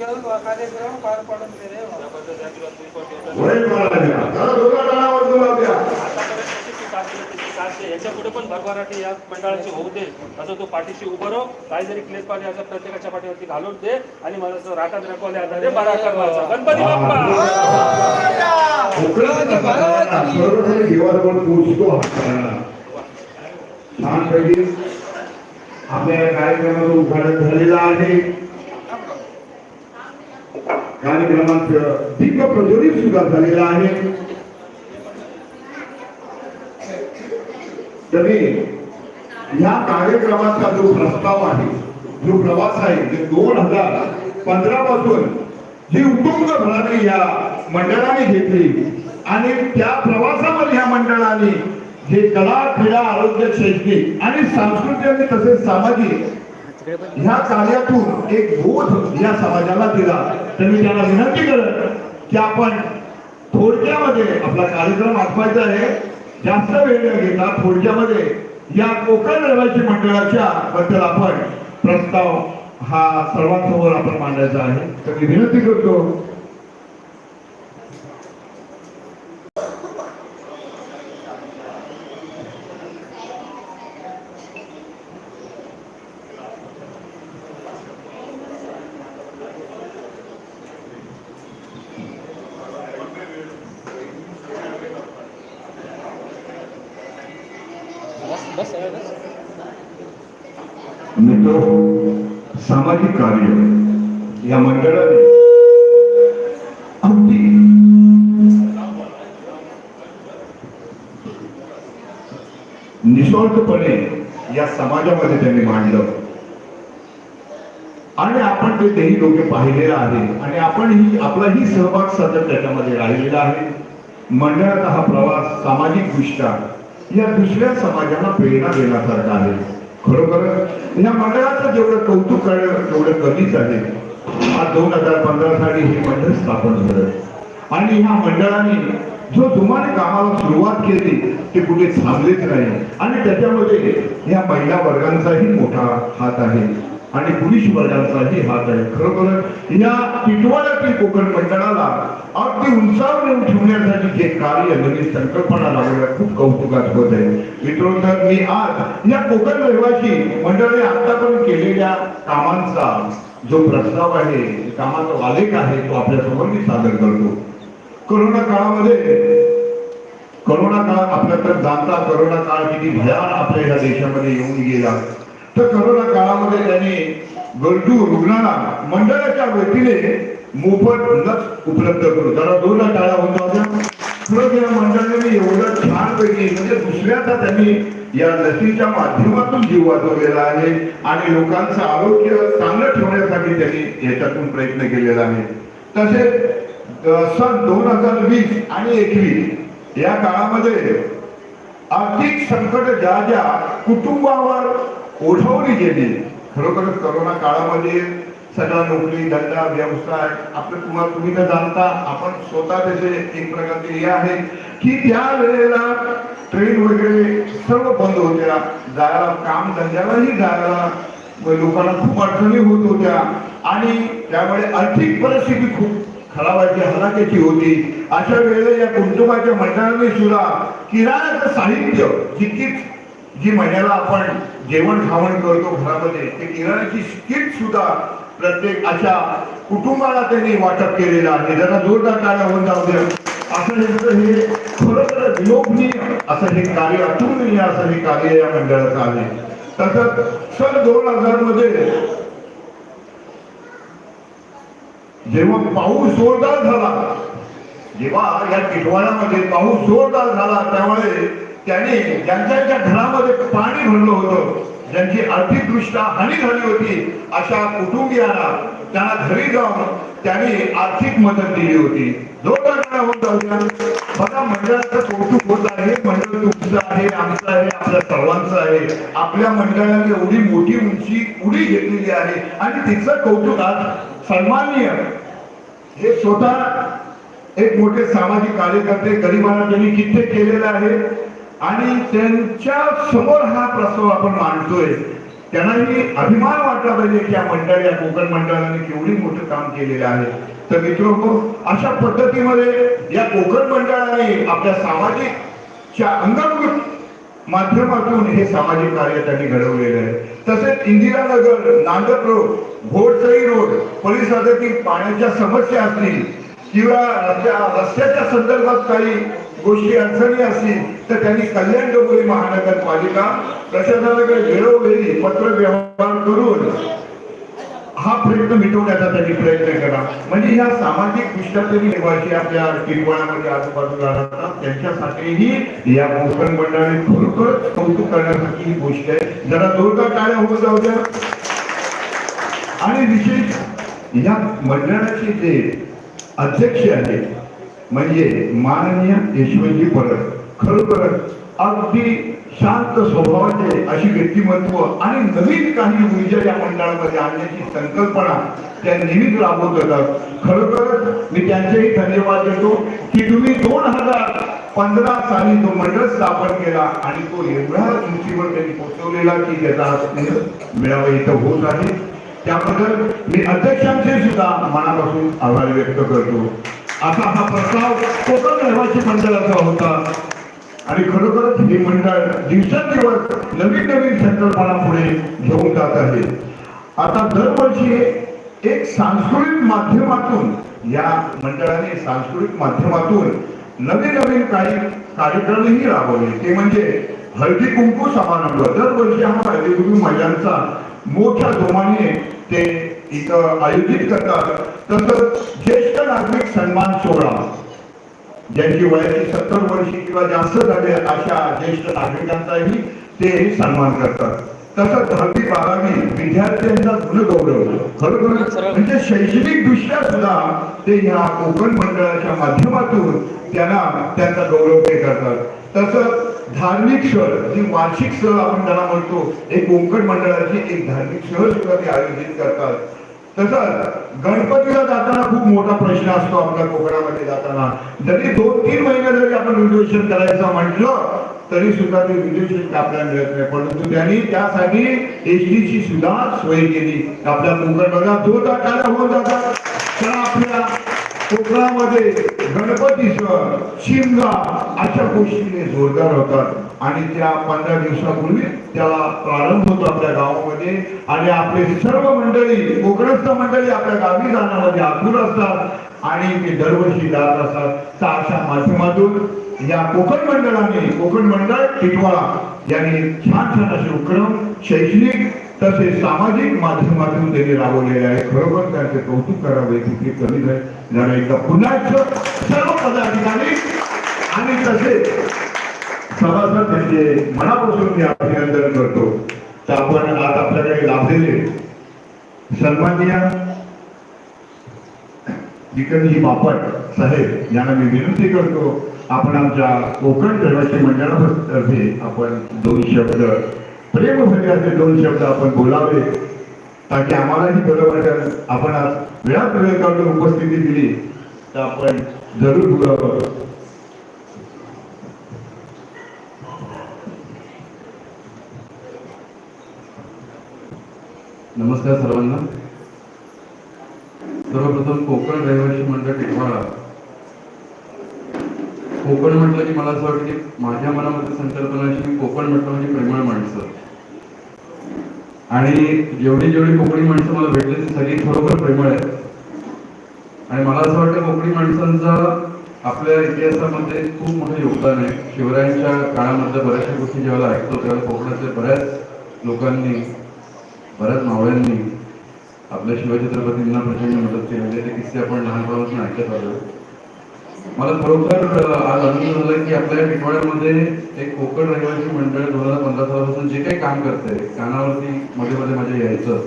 कार्यक्रम पार पडत पण याच्यापुढे पण भरभराटी या मंडळाची होऊ दे असं तो पाठीशी उभं राह काही जरी क्लेश असं प्रत्येकाच्या पाठीवरती घालून दे आणि मला राटात रखवले आधारे बारा गणपती बाप्पा आपल्या कार्यक्रमाचं उद्घाटन झालेलं आहे. कार्यक्रमाचं दीप प्रज्वलित सुद्धा झालेला आहे. तरी या कार्यक्रमाचा जो प्रस्ताव आहे जो प्रवास आहे जे दोन हजार पंधरा पासून जी उटुंब भरारी या मंडळाने घेतली आणि त्या प्रवासामध्ये या मंडळाने जे कला क्रीडा आरोग्य शैक्षणिक आणि सांस्कृतिक आणि तसेच सामाजिक ह्या कार्यातून एक बोध या समाजाला दिला. तर मी त्यांना विनंती करत की आपण थोडक्यामध्ये आपला कार्यक्रम आठवायचा आहे. जास्त वेळ न घेता थोडक्यामध्ये या कोकण रहिवासी मंडळाच्या बद्दल आपण प्रस्ताव हा सर्वांसमोर आपण मांडायचा आहे. तर मी विनंती करतो मित्र सामाजिक कार्य या मंडळाने अगदी निस्वार्थपणे या समाजामध्ये त्यांनी मांडलं. आणि आपण ते तेही लोक पाहिलेलं आहे आणि आपण ही आपलाही सहभाग सतत त्याच्यामध्ये राहिलेला आहे. मंडळाचा हा प्रवास सामाजिक दृष्ट्या या दुसऱ्या समाजाला प्रेरणा देण्यासारखा आहे. खरोखरच या मंडळाचं जेवढं कौतुक करणं तेवढं कमीच आहे. हा दोन हजार पंधरा साली हे मंडळ स्थापन झालं. आणि ह्या मंडळाने जो जुमाने कामाला सुरुवात केली ते कुठे थांबलेच नाही. आणि त्याच्यामध्ये या महिला वर्गांचाही मोठा हात आहे. आणि पुरुष वर्गाचाही हात आहे. खरोखर या टिटवाळ्यातील कोकण मंडळाला अगदी उंचावर नेऊन ठेवण्यासाठी जे कार्य नवीन संकल्पना लावल्या खूप कौतुकात होत आहे. मित्रांनो तर मी आज या कोकण रहिवासी मंडळाने आतापर्यंत केलेल्या कामांचा जो प्रस्ताव आहे कामाचा आलेख आहे तो आपल्यासमोर मी सादर करतो. करोना काळामध्ये करोना काळ आपल्या तर जाणता करोना काळ किती भयान आपल्या या देशामध्ये येऊन गेला. तर करोना काळामध्ये त्यांनी गरजू रुग्णाला मंडळाच्या वतीने मोफत लस उपलब्ध करू जरा दोन टाळा होता होत्या खरंच या मंडळाने एवढं छानपैकी म्हणजे दुसऱ्याचा त्यांनी या लसीच्या माध्यमातून जीव वाचवलेला आहे आणि लोकांचं आरोग्य चांगलं ठेवण्यासाठी त्यांनी याच्यातून प्रयत्न केलेला आहे. तसेच सन दोन हजार वीस आणि एकवीस या काळामध्ये आर्थिक संकट ज्या ज्या कुटुंबावर ओढवली गेली. खरोखरच करोना काळामध्ये सगळा नोकरी धंदा व्यवसाय आपलं तुम्हाला तुम्ही तर जाणता आपण स्वतः त्याचे एक प्रकारचे हे आहे की त्या वेळेला ट्रेन वगैरे सर्व बंद होत्या. जायला काम धंद्यालाही जायला लोकांना खूप अडचणी होत होत्या. आणि त्यामुळे आर्थिक परिस्थिती खूप खराबाची हलाखीची होती. अशा वेळेला या कुटुंबाच्या मंडळाने सुद्धा किराणाचं साहित्य जितकीच जी महिन्याला आपण जेवण खावण करतो घरामध्ये ते किराण्याची किट सुद्धा प्रत्येक अशा कुटुंबाला त्यांनी वाटप केलेलं आहे. जरा जोरदार कार्य होऊन जाऊ द्या. असं हे हे खरोखर विलोभनीय असं हे कार्य अतुलनीय असं हे कार्य या मंडळाचं आहे. तसंच सन दोन हजारमध्ये जेव्हा पाऊस जोरदार झाला जेव्हा या टिटवाळ्यामध्ये पाऊस जोरदार झाला त्यामुळे त्याने ज्यांच्या ज्यांच्या घरामध्ये पाणी भरलं होतं. ज्यांची आर्थिकदृष्ट्या हानी झाली होती अशा कुटुंबियांना त्यांना घरी जाऊन त्यांनी आर्थिक मदत दिली होती. जोरदार होत बघा मंडळाचं कौतुक होत आहे. मंडळ तुमचं आहे आमचं आहे आपल्या सर्वांचं आहे. आपल्या मंडळाने एवढी मोठी उंची उडी घेतलेली आहे. आणि तिचं कौतुक आज सन्माननीय. हे स्वतः एक मोठे सामाजिक कार्यकर्ते गरिबांना त्यांनी कित्येक केलेलं आहे. आणि त्यांच्यासमोर हा प्रस्ताव आपण मांडतोय. त्यांनाही अभिमान वाटला पाहिजे की या मंडळ या कोकण मंडळाने केवढी मोठं काम केलेलं आहे. तर मित्र अशा पद्धतीमध्ये या कोकण मंडळाने आपल्या सामाजिक च्या अंगभूत माध्यमातून हे सामाजिक कार्य त्यांनी घडवलेलं आहे. तसेच इंदिरानगर नांदक रोड घोडसई रोड परिसरातील पाण्याच्या समस्या असतील किंवा रस्त्याच्या संदर्भात काही गोष्टी अडचणी असतील तर त्यांनी कल्याण डोंगरी महानगरपालिका प्रशासनाकडे वेळोवेळी पत्र व्यवहार करून हा प्रयत्न मिटवण्याचा त्यांनी प्रयत्न करा म्हणजे ह्या सामाजिक दृष्ट्यातील निवासी आपल्या किरवळामध्ये आजूबाजूला राहतात. त्यांच्यासाठीही या कोकण मंडळाने खरोखर कौतुक करण्यासारखी ही गोष्ट आहे. जरा जोरदार टाळ्या होत जाऊ द्या. आणि विशेष या मंडळाचे जे अध्यक्ष आहेत म्हणजे माननीय यशवंतजी परत खरोखरच अगदी शांत स्वभावाचे अशी व्यक्तिमत्व आणि नवीन काही ऊर्जा या मंडळामध्ये आणण्याची संकल्पना त्या नेहमीच राबवत होतात. खरोखरच मी त्यांचेही धन्यवाद देतो की तुम्ही दोन हजार पंधरा साली तो मंडळ स्थापन केला आणि तो एवढ्या उंचीवर त्यांनी पोहोचवलेला की त्याचा मेळावा इथं होत आहे. त्याबद्दल मी अध्यक्षांचे सुद्धा मनापासून आभार व्यक्त करतो. आता हा प्रस्ताव कोकण रहिवासी मंडळाचा होता. आणि खरोखरच हे मंडळ दिवसेंदिवस नवीन नवीन संकल्पना पुढे घेऊन जात आहे. आता दरवर्षी एक सांस्कृतिक माध्यमातून या मंडळाने सांस्कृतिक माध्यमातून नवीन नवीन काही कार्यक्रमही राबवले. ते म्हणजे हळदी कुंकू समारंभ. दरवर्षी हा हळदी कुंकू महिलांचा मोठ्या जोमाने ते इथं आयोजित करतात. तसंच ज्येष्ठ नागरिक सन्मान सोहळा. ज्यांची वयाची सत्तर वर्ष किंवा जास्त झाले अशा ज्येष्ठ नागरिकांचाही ते सन्मान करतात. तसंच दहावी बारावी विद्यार्थ्यांचा गुणगौरव. खरोखर म्हणजे शैक्षणिक दृष्ट्या सुद्धा ते ह्या कोकण मंडळाच्या माध्यमातून त्यांना त्यांचा गौरव ते करतात. तसंच धार्मिक सण जी वार्षिक सण आपण त्यांना म्हणतो एक कोकण मंडळाची एक धार्मिक सहल सुद्धा ते आयोजित करतात. तसंच गणपतीला जाताना खूप मोठा प्रश्न असतो आपल्या कोकणामध्ये जाताना. जरी दोन तीन महिने जरी आपण रिझर्वेशन करायचं म्हटलं तरी सुद्धा ते रिझर्वेशन आपल्याला मिळत नाही. परंतु त्यांनी त्यासाठी एसटीची सुद्धा सोय केली. आपल्या कोकण बघा दोन टाळ्या होऊन जातात. तर आपल्या कोकणामध्ये गणपती शिमगा अशा गोष्टीने जोरदार होतात. आणि त्या पंधरा दिवसापूर्वी त्याला प्रारंभ होतो आपल्या गावामध्ये. आणि आपले सर्व मंडळी कोकणस्थ मंडळी आपल्या गावी जाण्यामध्ये आतुर असतात. आणि ते दरवर्षी जात असतात. तर अशा माध्यमातून या कोकण मंडळाने कोकण मंडळ टिटवाळा यांनी छान छान असे उपक्रम शैक्षणिक तसे सामाजिक माध्यमातून त्यांनी राबवलेले आहे. खरोखर त्यांचे कौतुक करावे तिथे कमी आहे. जरा एकदा पुन्हा सर्व पदाधिकारी आणि तसे सभासद त्यांचे मनापासून मी अभिनंदन करतो. तर आपण आज आपल्याकडे लाभलेले सन्माननीय विक्रमजी बापट साहेब यांना मी विनंती करतो आपण आमच्या कोकण रहिवासी मंडळातर्फे आपण दोन शब्द प्रेम असे दोन शब्द आपण बोलावे. ताकी आम्हालाही बरं वाटेल. आपण आज वेळात वेळ उपस्थिती दिली. तर आपण जरूर बोलावं. नमस्कार सर्वांना. सर्वप्रथम कोकण रहिवासी मंडळ टिटवाळा कोकण म्हटलं की मला असं वाटतं की माझ्या मनामध्ये संकल्पना अशी कोकण म्हटलं म्हणजे प्रेमळ माणसं. आणि जेवढी जेवढी कोकणी माणसं मला भेटली ती सगळी खरोखर प्रेमळ आहेत. आणि मला असं वाटतं कोकणी माणसांचा आपल्या इतिहासामध्ये खूप मोठं योगदान आहे. शिवरायांच्या काळामधल्या बऱ्याचशा गोष्टी जेव्हा ऐकतो तेव्हा कोकणातल्या बऱ्याच लोकांनी बऱ्याच मावळ्यांनी आपल्या शिवछत्रपतींना प्रचंड मदत केली. म्हणजे ते किस्से आपण लहानपणापासून ऐकत आलो. मला खरोखर आज आनंद झाला की आपल्या पिठवाड्यामध्ये एक कोकण रहिवासी मंडळ दोन हजार पंधरा सालापासून जे काही काम करते कानावरती मध्ये मध्ये माझ्या यायचं.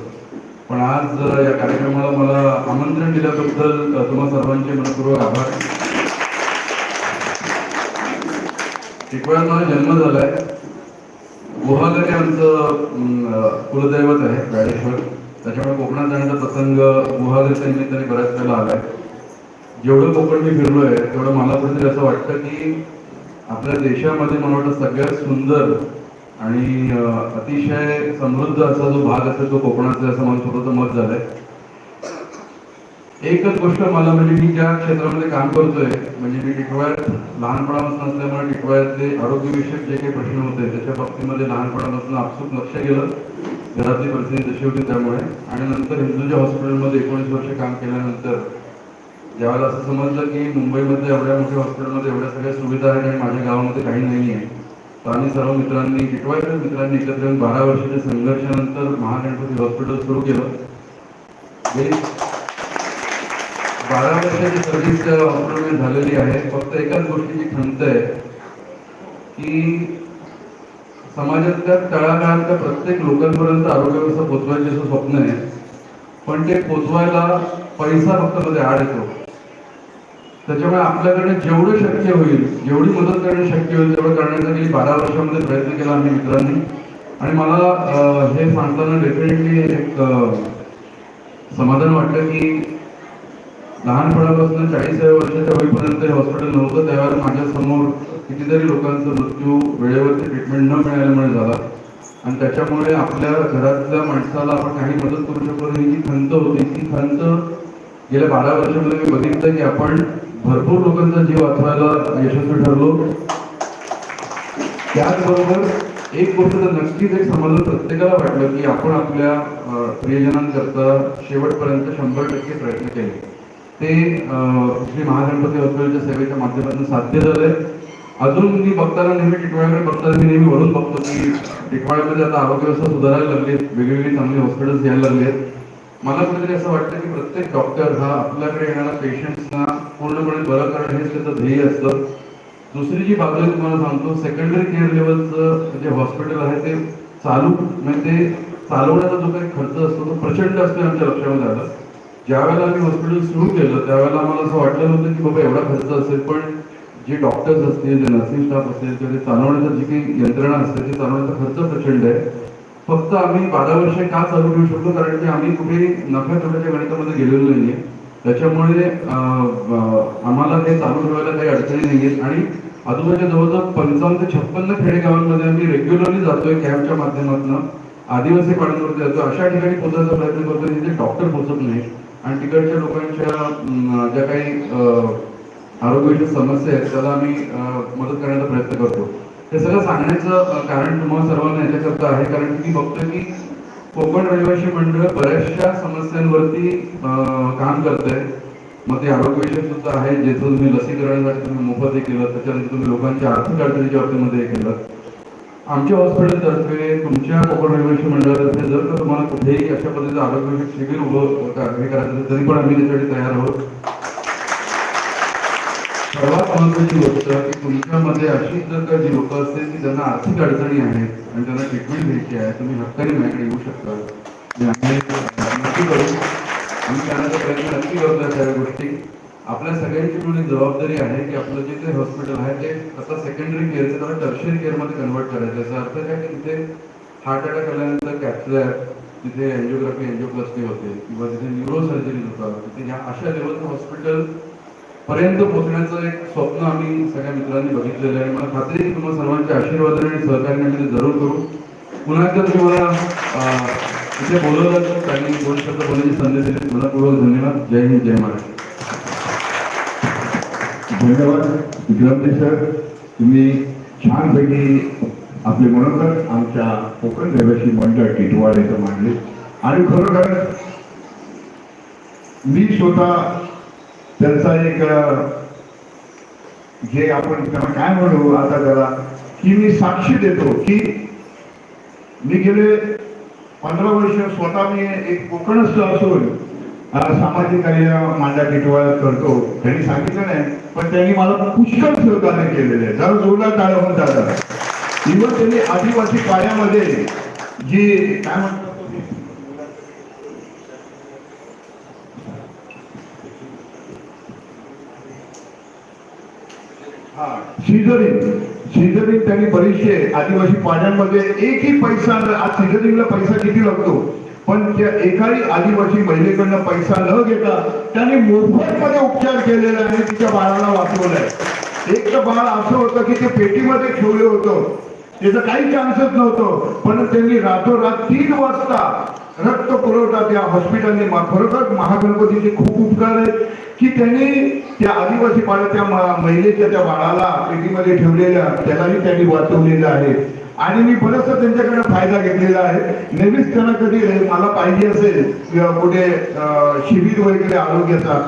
पण आज या कार्यक्रमाला मला आमंत्रण दिल्याबद्दल तुम्हा सर्वांचे मनपूर्वक आभार. टिटवाळ्यात माझा जन्म झालाय. गुहागर हे आमचं कुलदैवत आहे गाडेश्वर. त्याच्यामुळे कोकणात जाण्याचा प्रसंग गुहागरच्या निमित्ताने बऱ्याच वेळेला आलाय. जेवढं कोकण मी फिरलोय तेवढं मला कुठेतरी असं वाटतं की आपल्या देशामध्ये मला वाटतं सगळ्यात सुंदर आणि अतिशय समृद्ध असा जो भाग असेल तो कोकणाचा असं मला स्वतःचं मत झालंय. एकच गोष्ट मला म्हणजे मी ज्या क्षेत्रामध्ये काम करतोय म्हणजे मी टिटवाळ्यात लहानपणापासून असल्यामुळे टिटवाळ्यातले आरोग्यविषयक जे काही प्रश्न होते त्याच्या बाबतीमध्ये लहानपणापासून आपसूक लक्ष गेलं घरातली परिस्थिती तशी होती त्यामुळे. आणि नंतर हिंदुजा हॉस्पिटलमध्ये एकोणीस वर्ष काम केल्यानंतर ज्यावेळेला असं समजलं की मुंबईमध्ये एवढ्या मोठ्या हॉस्पिटलमध्ये एवढ्या सगळ्या सुविधा आहेत आणि माझ्या गावामध्ये काही नाही आहे तर आम्ही सर्व मित्रांनी टिटवाळ्याच्या मित्रांनी एकत्र येऊन बारा वर्षाच्या संघर्षानंतर महागणपती हॉस्पिटल सुरू केलं. बारा वर्षाची सर्व्हिस त्या हॉस्पिटलमध्ये झालेली आहे. फक्त एकाच गोष्टीची खंत आहे की समाजातल्या तळागाळातल्या प्रत्येक लोकांपर्यंत आरोग्य व्यवस्था पोचवायची असं स्वप्न आहे. पण ते पोचवायला पैसा फक्त मध्ये आड येतो. त्याच्यामुळे आपल्याकडे जेवढं शक्य होईल जेवढी मदत करणं शक्य होईल तेवढं करण्याचा गेली बारा वर्षामध्ये प्रयत्न केला आम्ही मित्रांनी. आणि मला हे सांगताना डेफिनेटली एक समाधान वाटलं की लहानपणापासून चाळीसाव्या वर्षाच्या होईपर्यंत हे हॉस्पिटल नव्हतं. त्यावेळेला माझ्यासमोर कितीतरी लोकांचा मृत्यू वेळेवरती ट्रीटमेंट न मिळाल्यामुळे झाला. आणि त्याच्यामुळे आपल्या घरातल्या माणसाला आपण काही मदत करू शकतो ही जी खंत होती. ती खंत गेल्या बारा वर्षामध्ये मी बघितलं की आपण भरपूर लोकांचा जीव वाचवायला यशस्वी ठरलो. त्याचबरोबर एक गोष्ट तर नक्कीच एक समजलं प्रत्येकाला वाटलं की आपण आपल्या प्रियजनांकरता शेवटपर्यंत शंभर टक्के प्रयत्न केले. ते श्री महागणपती हॉस्पिटलच्या सेवेच्या माध्यमातून साध्य झालंय. अजून मी बघताना नेहमी टिटवाळ्याकडे बघताना मी नेहमी वरून बघतो की टिटवाळ्यामध्ये आता आरोग्य व्यवस्था सुधारायला लागली वेगवेगळी चांगली हॉस्पिटल्स यायला लागली आहेत. मला कुठेतरी असं वाटतं की प्रत्येक डॉक्टर हा आपल्याकडे येणाऱ्या पेशंट्सना पूर्णपणे बरं करणं हेच त्याचं ध्येय असतं. दुसरी जी बाजू तुम्हाला सांगतो सेकंडरी केअर लेवलचं जे हॉस्पिटल आहे ते चालू म्हणजे ते चालवण्याचा जो काही खर्च असतो तो प्रचंड असतो आमच्या लक्षामध्ये आलं ज्यावेळेला आम्ही हॉस्पिटल सुरू केलं त्यावेळेला आम्हाला असं वाटलं नव्हतं की बाबा एवढा खर्च असेल पण जे डॉक्टर्स असतील जे नर्सिंग स्टाफ असतील किंवा ते चालवण्याचं जी काही यंत्रणा असते ते चालवण्याचा खर्च प्रचंड आहे. फक्त आम्ही बारा वर्षे का चालू ठेवू शकतो कारण की आम्ही कुठे नफ्या तोट्याच्या गणितामध्ये गेलेलो नाहीये. त्याच्यामुळे आम्हाला ते चालू ठेवायला काही अडचणी नाहीयेत. आणि आजूबाजूच्या जवळजवळ पंचावन्न ते छप्पन्न खेडेगावांमध्ये आम्ही रेग्युलरली जातोय कॅबच्या माध्यमातून. आदिवासी पाड्यांवरती जातो अशा ठिकाणी पोहोचायचा प्रयत्न करतो जिथे डॉक्टर पोहोचत नाही. आणि तिकडच्या लोकांच्या ज्या काही आरोग्याच्या समस्या आहेत त्याला आम्ही मदत करण्याचा प्रयत्न करतो हे सगळं सांगण्याचं कारण तुम्हाला सर्वांना याच्याकरता आहे. कारण की मी बघतोय की कोकण रहिवासी मंडळ बऱ्याचशा समस्यांवरती काम करत आहे मग ते आरोग्यविषयक सुद्धा आहे ज्याचं तुम्ही लसीकरणासाठी तुम्ही मोफत हे केलं त्याच्यानंतर तुम्ही लोकांच्या आर्थिक अडचणीच्या बाबतीमध्ये हे केलं. आमच्या हॉस्पिटलतर्फे तुमच्या कोकण रहिवासी मंडळातर्फे जर का तुम्हाला कुठेही अशा पद्धतीचं आरोग्यविषयक शिबिर उभं हे करायचं तरी पण आम्ही त्याच्यासाठी तयार आहोत. सर्वात महत्वाची गोष्ट की तुमच्यामध्ये अशी जर का जी लोक असतील की ज्यांना आर्थिक अडचणी आहेत आणि त्यांना ट्रीटमेंट घ्यायची आहे तुम्ही हक्काने माझ्याकडे येऊ शकता. नक्की करू आम्ही करण्याचा प्रयत्न नक्की करतो या सगळ्या गोष्टी. आपल्या सगळ्यांची मिळून एक जबाबदारी आहे की आपलं जे ते हॉस्पिटल आहे ते आता सेकंडरी केअर त्याला टर्शरी केअरमध्ये कन्वर्ट करायचं याचा अर्थ काय की तिथे हार्ट अटॅक आल्यानंतर कॅप्सलॅर तिथे एन्जिओग्राफी एन्जिओप्लास्टी होते. किंवा तिथे न्यूरो सर्जरी होतात. तिथे ह्या अशा लेवलचं हॉस्पिटल पर्यंत पोहोचण्याचं एक स्वप्न आम्ही सगळ्या मित्रांनी बघितलेलं आहे. मला खात्री आहे की तुम्हाला सर्वांच्या आशीर्वादाने आणि सहकार्याने आम्ही जरूर करू. पुन्हा एकदा तुम्हाला इथे बोलवलं तर त्यांनी दोन शब्द बोलण्याची संधी दिली. मनपूर्वक धन्यवाद. जय हिंद जय महाराष्ट्र धन्यवाद विक्रमजी सर. तुम्ही छानपैकी आपले मनोगत आमच्या कोकण रहिवासी मंडळ टिटवाड इथं मांडले. आणि खरोखर मी स्वतः त्यांचा एक जे आपण त्यांना काय म्हणू आता त्याला की मी साक्षी देतो की मी गेले पंधरा वर्ष स्वतः मी एक कोकणस्थ असून सामाजिक कार्य मांडा टिटवाळ्यात करतो. त्यांनी सांगितलं नाही पण त्यांनी मला पुष्कळ सहकार्य केलेले आहे. जरा जोरदार टाळ्या होऊन जातात इव्हन त्यांनी आदिवासी पाण्यामध्ये जी काय म्हणतात शिजरिंग शिजरिंग त्यांनी बरेचसे आदिवासी पाड्यांमध्ये एकही पैसा आज शिजरिंगला पैसा किती लागतो? पण त्या एकाही आदिवासी महिलेकडनं पैसा न घेता त्यांनी मोफतमध्ये उपचार केलेला आहे आणि तिच्या बाळाला वाचवलाय. एक तर बाळ असं होतं की ते पेटीमध्ये ठेवलं होतं. त्याचं काही चान्सच नव्हतं. पण त्यांनी रातोरात तीन वाजता रक्त पुरवठा त्या हॉस्पिटलने खरोखर महागणपतीचे खूप उपकार आहेत. की त्यांनी त्या आदिवासी पाड्या त्या महिलेच्या त्या बाळाला पेटीमध्ये ठेवलेल्या त्यालाही त्यांनी वाचवलेलं आहे. आणि मी बरंचसं त्यांच्याकडे फायदा घेतलेला आहे. नेहमीच त्यांना कधी मला पाहिजे असेल कुठे शिबिर वगैरे आरोग्याचा.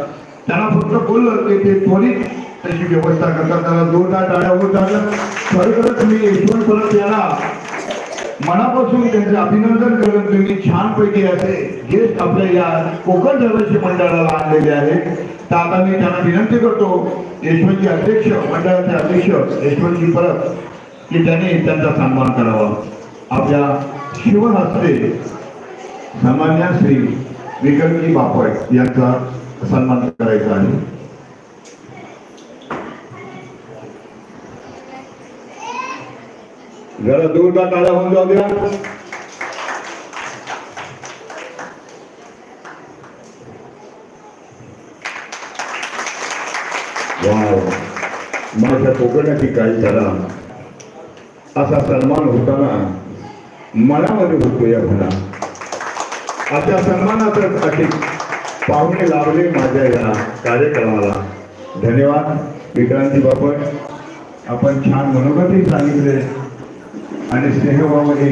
त्यांना फक्त बोललं की ते त्वरित त्याची व्यवस्था करतात. त्याला जोरदार टाळ्या होतात खरोखरच मी यशवंत परत याला मनापासून त्यांचे अभिनंदन करत तुम्ही छानपैकी असे गेस्ट आपल्या या कोकण रहिवासी मंडळाला आणलेले आहेत. तर आता मी त्यांना विनंती करतो यशवंतजी अध्यक्ष मंडळाचे अध्यक्ष यशवंतजी परत की त्यांनी त्यांचा सन्मान करावा. आपल्या शिवहस्ते सामान्य श्री विक्रमजी बापट यांचा सन्मान करायचा आहे. जरा जोरदार टाळ्या होऊन जाऊ द्या. माझ्या कोकणाची काही झाला असा सन्मान होताना मनामध्ये होतो या म्हणा. अशा सन्मानातच असे पाहुणे लावले माझ्या या कार्यक्रमाला. धन्यवाद. विक्रांती बापट आपण छान मनोगतही सांगितले. आणि स्नेहभावाने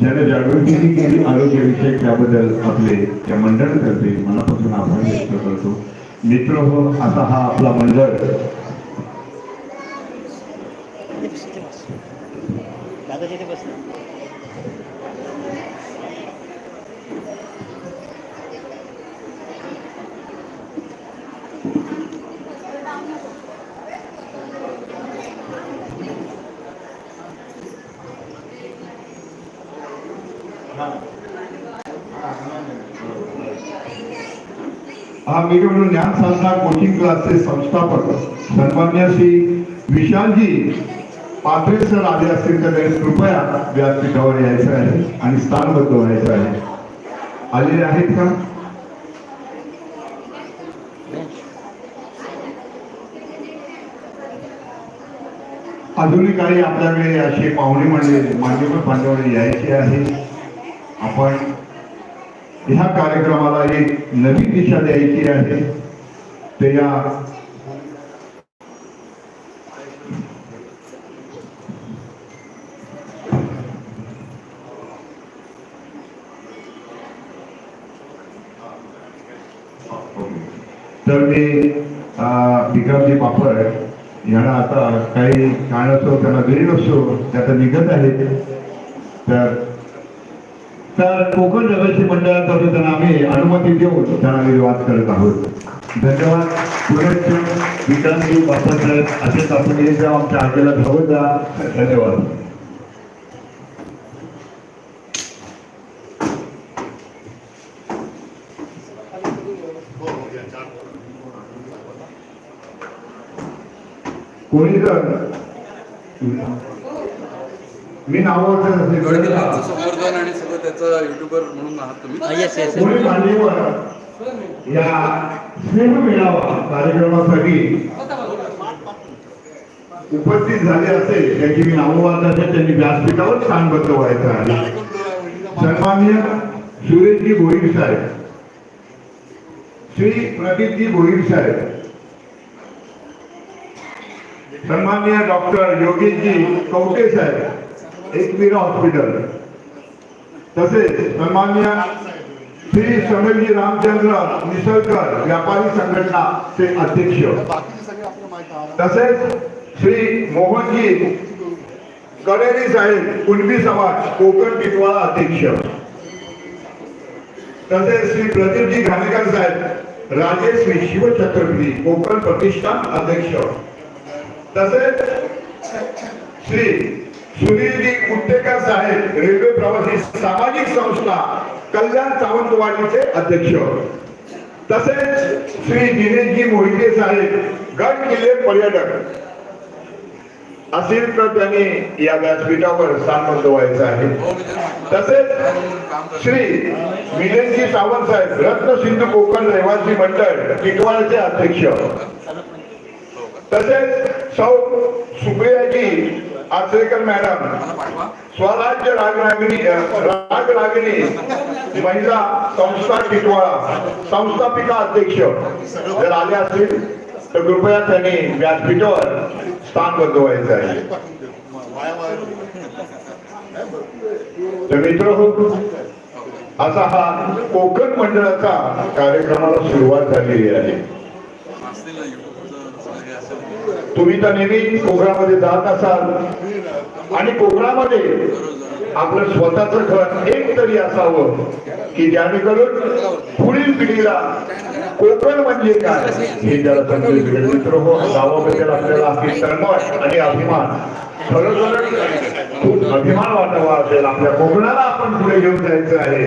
जनजागृतीही केली आरोग्यविषयक त्याबद्दल आपले त्या मंडळतर्फे मनापासून आभार व्यक्त करतो. मित्र हो असा हा आपला मंडळ. दादा तिथे बस हा ज्ञान साधना कोचिंग क्लासचे संस्थापक सन्मान्य श्री विशालजी पात्रे सर आले असतील तर त्यांनी कृपया व्यासपीठावर यायचं आहे आणि स्थानबद्ध व्हायचं आहे. आलेले आहेत का? अजूनही काही आपल्याकडे असे पाहुणे म्हणजे मान्यवर बांधवाडे यायचे आहे. आपण ह्या कार्यक्रमाला एक नवीन दिशा द्यायची आहे. ते या तर मी अं, विक्रमजी पापड यांना आता काही कारणास्तव त्यांना घरी नसतो त्याचा निघत आहेत तर तर कोकण रहिवासी मंडळातर्फे त्यांना आम्ही अनुमती देऊन त्यांना विवाद करत आहोत. धन्यवाद. पुढे विकासजी बापट असेच आपण येत जाऊ. आमच्या आजीला धावत जा. धन्यवाद. कोणी जर मी आमचं संवर्धन आणि सगळं त्याचं युट्यूबर म्हणून आहात तुम्ही? मान्यवर या स्नेह मेळावा कार्यक्रमासाठी उपस्थित झाले असेल त्यांची मी नावं वाचायचे त्यांनी व्यासपीठावर स्थानबद्ध व्हायचं आहे. सन्मान्य सुरेशजी भोईर साहेब. श्री प्रदीपजी भोईर साहेब. सन्मान्य डॉक्टर योगेशजी कवटे साहेब. एकवीरा हॉस्पिटल तसेच सन्मान्य श्री समीरजी रामचंद्र निसळकर व्यापारी संघटनाचे अध्यक्ष। तसेच श्री मोहनजी कडेरी साहेब, कुणबी समाज, कोकण टिटवाळा अध्यक्ष। तसेच श्री प्रदीपजी घाणेकर साहेब राजेश्री शिवछत्रपती कोकण प्रतिष्ठान अध्यक्ष। तसेच श्री सुनीलजी कुट्टेकर साहेब रेल्वे प्रवासी सामाजिक संस्था कल्याण सावंतवाडीचे अध्यक्ष. तसेच श्री दिनेशजी मोहिते साहेब गड किल्ले पर्यटक. असेल तर त्यांनी या व्यासपीठावर स्थान नोंदवायचं आहे. तसेच श्री मिलिंदजी सावंत साहेब रत्न सिंधू कोकण रहिवासी मंडळ टिटवाळ्याचे अध्यक्ष. तसेच सौ सुप्रियाजी आचरेकर मॅडम स्वराज्य रागरागिणी रागरागिणी महिला संस्था टिटवाळा संस्थापिका अध्यक्ष जर आले असतील तर कृपया त्यांनी व्यासपीठावर स्थान बदलवायचं आहे. तर मित्र हो असा हा कोकण मंडळाचा कार्यक्रमाला सुरुवात झालेली आहे. तुम्ही तर नेहमी कोकणामध्ये जात असाल. आणि कोकणामध्ये आपलं स्वतःच घर एक तरी असावं की जेणेकरून पुढील पिढीला कोकण म्हणजे काय? हे त्याला समजेल मित्र हो गावाबद्दल आपल्याला आपली तळमळ आणि अभिमान. खरोखर खूप अभिमान वाटावा असेल. आपल्या कोकणाला आपण पुढे घेऊन जायचं आहे.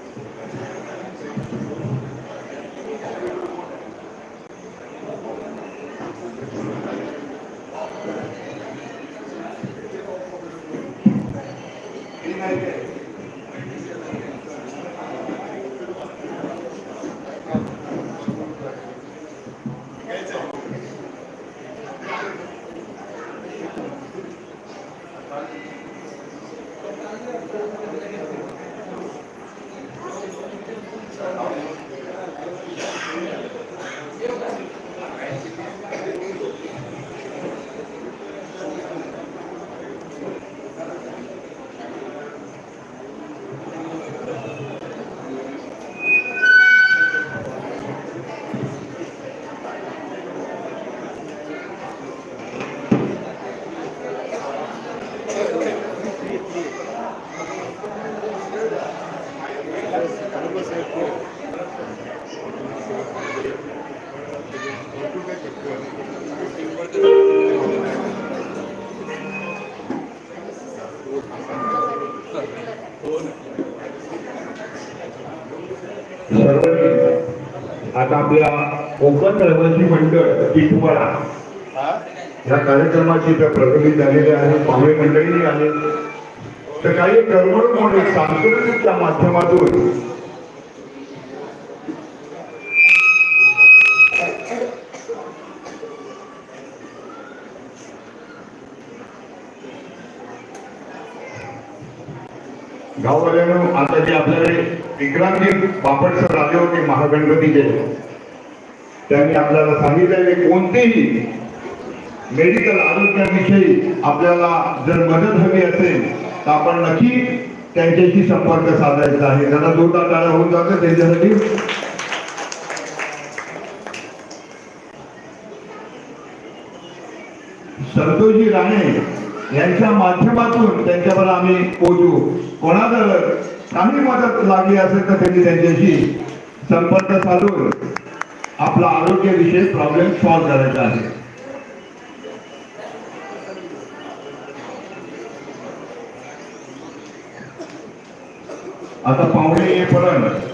मंडळ टिटवाळा या कार्यक्रमाची त्या प्रगती झालेली आहे पाहुणे मंडळी आले तर काही करमणूक म्हणून सांस्कृतिकच्या माध्यमातून गाववाल्यानं आता जे आपल्याकडे विक्रांतजी बापट सर आले होते महागणपतीचे. त्यांनी आपल्याला सांगितलेले कोणतेही मेडिकल आरोग्याविषयी आपल्याला जर मदत हवी असेल तर आपण नक्की त्यांच्याशी संपर्क साधायचा आहे. त्यांना जोरदार टाळ्या होऊन जातं त्यांच्यासाठी संतोषजी राणे यांच्या माध्यमातून त्यांच्यावर आम्ही पोहोचू कोणाला चांगली मदत लागली असेल तर त्यांनी त्यांच्याशी संपर्क साधून आपला आरोग्यविषयक प्रॉब्लेम सॉल्व्ह करायचा आहे. आता पाहुणे येईपर्यंत